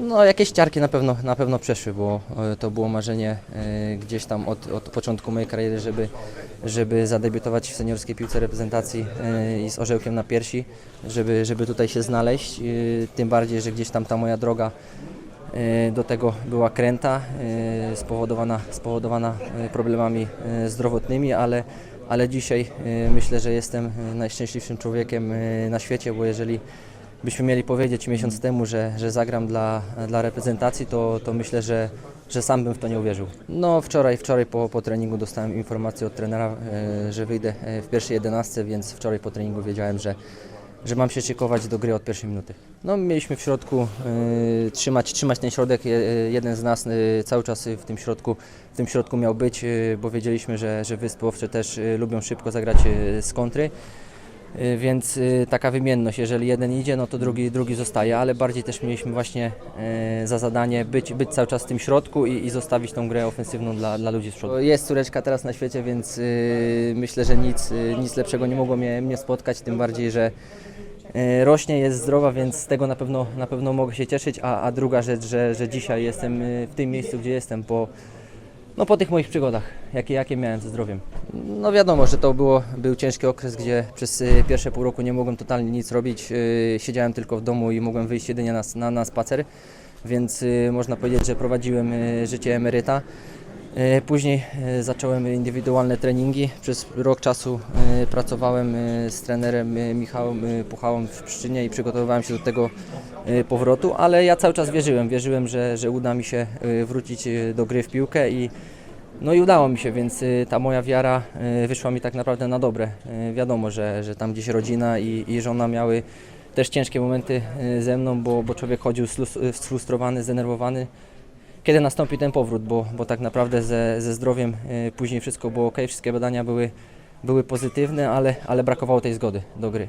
No jakieś ciarki na pewno, na pewno przeszły, bo e, to było marzenie e, gdzieś tam od, od początku mojej kariery, żeby, żeby zadebiutować w seniorskiej piłce reprezentacji e, i z orzełkiem na piersi, żeby, żeby tutaj się znaleźć. Tym bardziej, że gdzieś tam ta moja droga do tego była kręta, spowodowana, spowodowana problemami zdrowotnymi, ale, ale dzisiaj myślę, że jestem najszczęśliwszym człowiekiem na świecie, bo jeżeli byśmy mieli powiedzieć miesiąc temu, że, że zagram dla, dla reprezentacji, to, to myślę, że, że sam bym w to nie uwierzył. No wczoraj, wczoraj po, po treningu dostałem informację od trenera, e, że wyjdę e, w pierwszej 11, więc wczoraj po treningu wiedziałem, że, że mam się szykować do gry od pierwszej minuty. No mieliśmy w środku e, trzymać, trzymać ten środek, Je- jeden z nas cały czas w tym środku, w tym środku miał być, bo wiedzieliśmy, że, że Wyspy Owcze też lubią szybko zagrać e, z kontry. Y, Więc y, taka wymienność, jeżeli jeden idzie, no to drugi, drugi zostaje, ale bardziej też mieliśmy właśnie y, za zadanie być, być cały czas w tym środku i, i zostawić tą grę ofensywną dla, dla ludzi z przodu. Jest córeczka teraz na świecie, więc myślę, że nic, nic lepszego nie mogło mnie, mnie spotkać, tym bardziej, że rośnie, jest zdrowa, więc z tego na pewno, na pewno mogę się cieszyć, a, a druga rzecz, że, że dzisiaj jestem w tym miejscu, gdzie jestem po, no po tych moich przygodach, jakie, jakie miałem ze zdrowiem. No wiadomo, że to było, był ciężki okres, gdzie przez y, pierwsze pół roku nie mogłem totalnie nic robić. y, Siedziałem tylko w domu i mogłem wyjść jedynie na, na, na spacer, więc y, można powiedzieć, że prowadziłem życie emeryta. Y, Później y, zacząłem indywidualne treningi. Przez rok czasu y, pracowałem z trenerem Michałem Puchałą w Pszczynie i przygotowywałem się do tego powrotu, ale ja cały czas wierzyłem, wierzyłem, że, że uda mi się wrócić do gry w piłkę i no i udało mi się, więc ta moja wiara wyszła mi tak naprawdę na dobre. Wiadomo, że, że tam gdzieś rodzina i, i żona miały też ciężkie momenty ze mną, bo, bo człowiek chodził sfrustrowany, zdenerwowany. Kiedy nastąpi ten powrót, bo, bo tak naprawdę ze, ze zdrowiem y, później wszystko było ok, wszystkie badania były, były pozytywne, ale, ale brakowało tej zgody do gry.